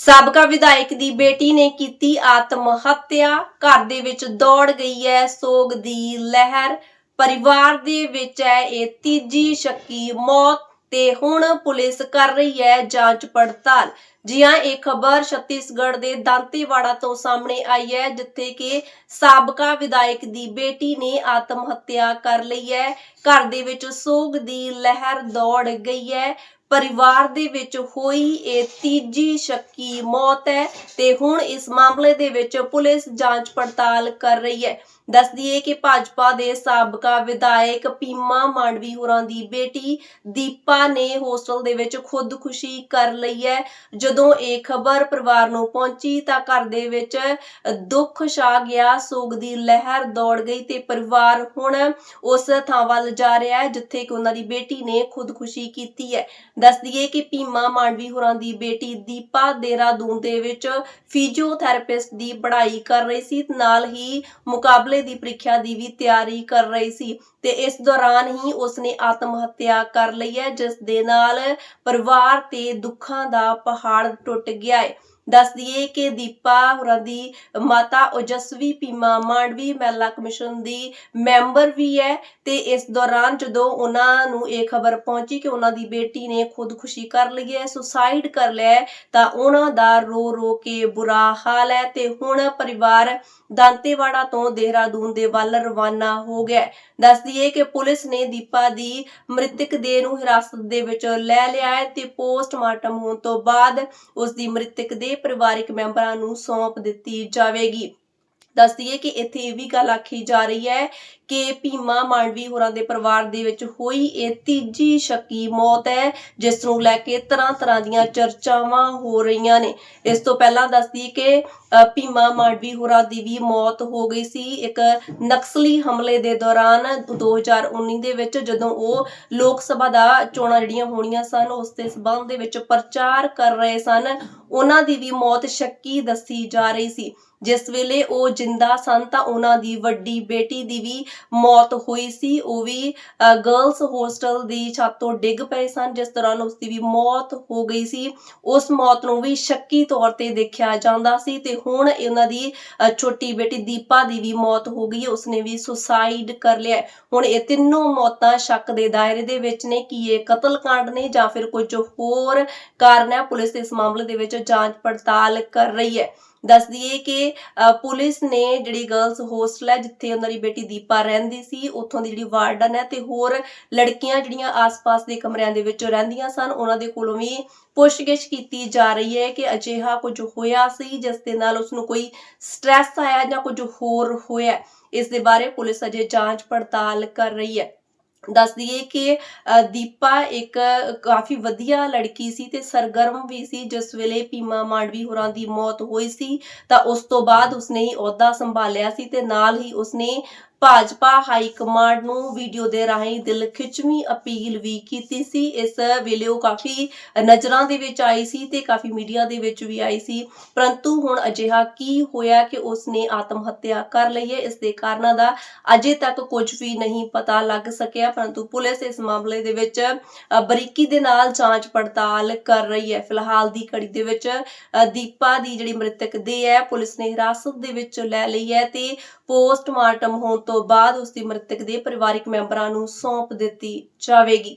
ਸਾਬਕਾ ਵਿਧਾਇਕ ਦੀ ਬੇਟੀ ਨੇ ਕੀਤੀ ਆਤਮ ਹੱਤਿਆ ਘਰ ਦੇ ਵਿੱਚ ਦੌੜ ਗਈ ਹੈ, ਸੋਗ ਦੀ ਲਹਿਰ। ਪਰਿਵਾਰ ਦੇ ਵਿੱਚ ਹੈ, ਇਹ ਤੀਜੀ ਸ਼ੱਕੀ ਮੌਤ ਤੇ ਹੁਣ ਪੁਲਿਸ ਕਰ ਰਹੀ ਹੈ ਜਾਂਚ ਪੜਤਾਲ। ਜੀ ਹਾਂ ਇਹ ਖਬਰ ਛੱਤੀਸਗੜ੍ਹ ਦੇ ਦਾਂਤੇਵਾੜਾ ਤੋਂ ਸਾਹਮਣੇ ਆਈ ਹੈ, ਜਿੱਥੇ ਕਿ ਸਾਬਕਾ ਵਿਧਾਇਕ ਦੀ ਬੇਟੀ ਨੇ ਆਤਮ ਹੱਤਿਆ ਕਰ ਲਈ ਹੈ। ਘਰ ਦੇ ਵਿੱਚ ਸੋਗ ਦੀ ਲਹਿਰ ਦੌੜ ਗਈ ਹੈ। ਪਰਿਵਾਰ ਦੇ ਵਿੱਚ ਹੋਈ ਇਹ ਤੀਜੀ ਸ਼ੱਕੀ ਮੌਤ ਹੈ ਤੇ ਹੁਣ ਇਸ ਮਾਮਲੇ ਦੇ ਵਿੱਚ ਪੁਲਿਸ ਜਾਂਚ ਪੜਤਾਲ ਕਰ ਰਹੀ ਹੈ। ਦੱਸ ਦਈਏ ਕਿ ਭਾਜਪਾ ਦੇ ਸਾਬਕਾ ਵਿਧਾਇਕ ਪੀਮਾ ਮਾਂਡਵੀ ਹੋਰਾਂ ਦੀ ਬੇਟੀ ਦੀਪਾ ਨੇ ਹੋਸਟਲ ਦੇ ਵਿੱਚ ਖੁਦਕੁਸ਼ੀ ਕਰ ਲਈ ਹੈ। ਜਦੋਂ ਇਹ ਖਬਰ ਪਰਿਵਾਰ ਨੂੰ ਪਹੁੰਚੀ ਤਾਂ ਘਰ ਦੇ ਵਿੱਚ ਦੁੱਖ ਛਾ ਗਿਆ, ਸੋਗ ਦੀ ਲਹਿਰ ਦੌੜ ਗਈ ਤੇ ਪਰਿਵਾਰ ਹੁਣ ਉਸ ਥਾਂ ਵੱਲ ਜਾ ਰਿਹਾ ਹੈ ਜਿੱਥੇ ਕਿ ਉਹਨਾਂ ਦੀ ਬੇਟੀ ਨੇ ਖੁਦਕੁਸ਼ੀ ਕੀਤੀ ਹੈ। ਦੱਸ ਦਈਏ ਕਿ ਭੀਮਾ ਮਾਂਡਵੀ ਹੋਰਾਂ ਦੀ ਬੇਟੀ ਦੀਪਾ ਦੇਹਰਾਦੂਨ ਦੇ ਵਿੱਚ ਫਿਜ਼ੀਓਥੈਰੇਪਿਸਟ ਦੀ ਪੜ੍ਹਾਈ ਕਰ ਰਹੀ ਸੀ, ਨਾਲ ਹੀ ਮੁਕਾਬਲੇ ਦੀ ਪ੍ਰੀਖਿਆ ਦੀ ਵੀ ਤਿਆਰੀ ਕਰ ਰਹੀ ਸੀ ਤੇ ਇਸ ਦੌਰਾਨ ਹੀ ਉਸਨੇ ਆਤਮ ਹੱਤਿਆ ਕਰ ਲਈ ਹੈ, ਜਿਸ ਦੇ ਨਾਲ ਪਰਿਵਾਰ ਤੇ ਦੁੱਖਾਂ ਦਾ ਪਹਾੜ ਟੁੱਟ ਗਿਆ ਹੈ। ਦੱਸ ਦਈਏ ਕਿ ਦੀਪਾ ਹੋਰਾਂ ਦੀ ਮਾਤਾ ਓਜਸਵੀ ਪੀਮਾ ਮਾਂਡਵੀ ਮਹਿਲਾ ਕਮਿਸ਼ਨ ਦੀ ਮੈਂਬਰ ਵੀ ਹੈ ਤੇ ਇਸ ਦੌਰਾਨ ਜਦੋਂ ਉਹਨਾਂ ਨੂੰ ਇਹ ਖਬਰ ਪਹੁੰਚੀ ਕਿ ਉਹਨਾਂ ਦੀ ਬੇਟੀ ਨੇ ਖੁਦਕੁਸ਼ੀ ਕਰ ਲਈ ਹੈ, ਸੁਸਾਈਡ ਕਰ ਲਿਆ ਤਾਂ ਉਹਨਾਂ ਦਾ ਰੋ ਰੋ ਕੇ ਬੁਰਾ ਹਾਲ ਹੈ ਤੇ ਹੁਣ ਪਰਿਵਾਰ ਦਾਂਤੇਵਾੜਾ ਤੋਂ ਦੇਹਰਾਦੂਨ ਦੇ ਵੱਲ ਰਵਾਨਾ ਹੋ ਗਿਆ ਹੈ। ਦੱਸ ਦਈਏ ਕਿ ਪੁਲਿਸ ਨੇ ਦੀਪਾ ਦੀ ਮ੍ਰਿਤਕ ਦੇਹ ਨੂੰ ਹਿਰਾਸਤ ਦੇ ਵਿੱਚ ਲੈ ਲਿਆ ਹੈ ਤੇ ਪੋਸਟਮਾਰਟਮ ਹੋਣ ਤੋਂ ਬਾਅਦ ਉਸ ਦੀ ਮ੍ਰਿਤਕ ਦੇਹ ਪਰਿਵਾਰਕ ਮੈਂਬਰਾਂ ਨੂੰ ਸੌਂਪ ਦਿੱਤੀ ਜਾਵੇਗੀ। ਦੱਸ ਦਈਏ ਕਿ ਇੱਥੇ ਇਹ ਵੀ ਗੱਲ ਆਖੀ ਜਾ ਰਹੀ ਹੈ ਕਿ ਭੀਮਾ ਮਾਂਡਵੀ ਹੋਰਾਂ ਦੇ ਪਰਿਵਾਰ ਦੇ ਵਿੱਚ ਹੋਈ ਇਹ ਤੀਜੀ ਸ਼ੱਕੀ ਮੌਤ ਹੈ, ਜਿਸ ਨੂੰ ਲੈ ਕੇ ਤਰ੍ਹਾਂ ਤਰ੍ਹਾਂ ਦੀਆਂ ਚਰਚਾਵਾਂ ਹੋ ਰਹੀਆਂ ਨੇ। ਇਸ ਤੋਂ ਪਹਿਲਾਂ ਦੱਸਦੀ ਕਿ ਭੀਮਾ ਮਾਂਡਵੀ ਹੋਰਾਂ ਦੀ ਵੀ ਮੌਤ ਹੋ ਗਈ ਸੀ। ਇੱਕ ਨਕਸਲੀ ਹਮਲੇ ਦੇ ਦੌਰਾਨ 2019 ਦੇ ਵਿੱਚ ਜਦੋਂ ਉਹ ਲੋਕ ਸਭਾ ਦਾ ਚੋਣਾਂ ਜਿਹੜੀਆਂ ਹੋਣੀਆਂ ਸਨ, ਉਸ ਦੇ ਸਬੰਧ ਦੇ ਵਿੱਚ ਪ੍ਰਚਾਰ ਕਰ ਰਹੇ ਸਨ, ਉਹਨਾਂ ਦੀ ਵੀ ਮੌਤ ਸ਼ੱਕੀ ਦੱਸੀ ਜਾ ਰਹੀ ਸੀ। ਜਿਸ ਵੇਲੇ ਉਹ ਜਿੰਦਾ ਸਨ ਤਾਂ ਉਹਨਾਂ ਦੀ ਵੱਡੀ ਬੇਟੀ ਦੀ ਵੀ ਮੌਤ ਹੋਈ ਸੀ। ਉਹ ਵੀ ਗਰਲਸ ਹੋਸਟਲ ਦੀ ਛੱਤ ਤੋਂ ਡਿੱਗ ਪਏ ਸਨ, ਜਿਸ ਦੌਰਾਨ ਉਸ ਦੀ ਵੀ ਮੌਤ ਹੋ ਗਈ ਸੀ। ਉਸ ਮੌਤ ਨੂੰ ਵੀ ਸ਼ੱਕੀ ਤੌਰ ਤੇ ਦੇਖਿਆ ਜਾਂਦਾ ਸੀ ਤੇ ਹੁਣ ਇਹਨਾਂ ਦੀ ਛੋਟੀ ਬੇਟੀ ਦੀਪਾ ਦੀ ਵੀ ਮੌਤ ਹੋ ਗਈ ਹੈ। ਉਸਨੇ ਵੀ ਸੁਸਾਈਡ ਕਰ ਲਿਆ ਹੁਣ ਇਹ ਤਿੰਨੋਂ ਮੌਤਾਂ ਸ਼ੱਕ ਦੇ ਦਾਇਰੇ ਦੇ ਵਿੱਚ ਨੇ ਕਿ ਇਹ ਕਤਲकांड ਨੇ ਜਾਂ ਫਿਰ ਕੁਝ ਹੋਰ ਕਾਰਨ ਹੈ। ਪੁਲਿਸ ਇਸ ਮਾਮਲੇ ਦੇ ਵਿੱਚ ਜਾਂਚ ਪੜਤਾਲ ਕਰ ਰਹੀ ਹੈ। ਦੱਸ ਦਈਏ ਕਿ ਪੁਲਿਸ ਨੇ ਜਿਹੜੀ ਗਰਲਸ ਹੋਸਟਲ ਹੈ, ਜਿੱਥੇ ਉਹਨਾਂ ਦੀ ਬੇਟੀ ਦੀਪਾ ਰਹਿੰਦੀ ਸੀ, ਉੱਥੋਂ ਦੀ ਜਿਹੜੀ ਵਾਰਡਨ ਹੈ ਤੇ ਹੋਰ ਲੜਕੀਆਂ ਜਿਹੜੀਆਂ ਆਸ-ਪਾਸ ਦੇ ਕਮਰਿਆਂ ਦੇ ਵਿੱਚ ਰਹਿੰਦੀਆਂ ਸਨ, ਉਹਨਾਂ ਦੇ ਕੋਲੋਂ ਵੀ ਪੁੱਛਗਿੱਛ ਕੀਤੀ ਜਾ ਰਹੀ ਹੈ ਕਿ ਅਜਿਹਾ ਕੁਝ ਹੋਇਆ ਸੀ, ਜਿਸ ਦੇ ਨਾਲ ਉਸ ਨੂੰ ਕੋਈ ਸਟ੍ਰੈਸ ਆਇਆ ਜਾਂ ਕੁਝ ਹੋਰ ਹੋਇਆ। ਇਸ ਦੇ ਬਾਰੇ ਪੁਲਿਸ ਅਜੇ ਜਾਂਚ ਪੜਤਾਲ ਕਰ ਰਹੀ ਹੈ। ਦੱਸ ਦਈਏ ਕਿ ਅ, ਦੀਪਾ ਇੱਕ ਕਾਫੀ ਵਧੀਆ ਲੜਕੀ ਸੀ ਤੇ ਸਰਗਰਮ ਵੀ ਸੀ। ਜਿਸ ਵੇਲੇ ਪੀਮਾ ਮਾਂਡਵੀ ਹੋਰਾਂ ਦੀ ਮੌਤ ਹੋਈ ਸੀ ਤਾਂ ਉਸ ਤੋਂ ਬਾਅਦ ਉਸਨੇ ਹੀ ਅਹੁਦਾ ਸੰਭਾਲਿਆ ਸੀ ਤੇ ਨਾਲ ਹੀ ਉਸਨੇ ਭਾਜਪਾ ਹਾਈ ਕਮਾਂਡ ਨੂੰ ਵੀਡੀਓ ਦੇ ਰਾਹੀਂ ਦਿਲ ਖਿੱਚਵੀਂ ਅਪੀਲ ਵੀ ਕੀਤੀ ਸੀ। ਇਸ ਵੇਲੇ ਉਹ ਕਾਫੀ ਨਜ਼ਰਾਂ ਦੇ ਵਿੱਚ ਆਈ ਸੀ ਤੇ ਕਾਫੀ ਮੀਡੀਆ ਦੇ ਵਿੱਚ ਵੀ ਆਈ ਸੀ। ਪਰੰਤੂ ਹੁਣ ਅਜਿਹਾ ਕੀ ਹੋਇਆ ਕਿ ਉਸਨੇ ਆਤਮ ਹੱਤਿਆ ਕਰ ਲਈ ਹੈ, ਇਸ ਦੇ ਕਾਰਨਾਂ ਦਾ ਅਜੇ ਤੱਕ ਕੁਝ ਵੀ ਨਹੀਂ ਪਤਾ ਲੱਗ ਸਕਿਆ। ਪਰੰਤੂ ਪੁਲਿਸ ਇਸ ਮਾਮਲੇ ਦੇ ਵਿੱਚ ਬਰੀਕੀ ਦੇ ਨਾਲ ਜਾਂਚ ਪੜਤਾਲ ਕਰ ਰਹੀ ਹੈ। ਫਿਲਹਾਲ ਦੀ ਘੜੀ ਦੇ ਵਿੱਚ ਦੀਪਾ ਦੀ ਜਿਹੜੀ ਮ੍ਰਿਤਕ ਦੇਹ ਹੈ, ਪੁਲਿਸ ਨੇ ਹਿਰਾਸਤ ਦੇ ਵਿੱਚ ਲੈ ਲਈ ਹੈ ਤੇ ਪੋਸਟਮਾਰਟਮ ਹੋਣ ਤੋਂ ਬਾਅਦ ਉਸ ਦੀ ਮ੍ਰਿਤਕ ਦੇ ਪਰਿਵਾਰਕ ਮੈਂਬਰਾਂ ਨੂੰ ਸੌਂਪ ਦਿੱਤੀ ਜਾਵੇਗੀ।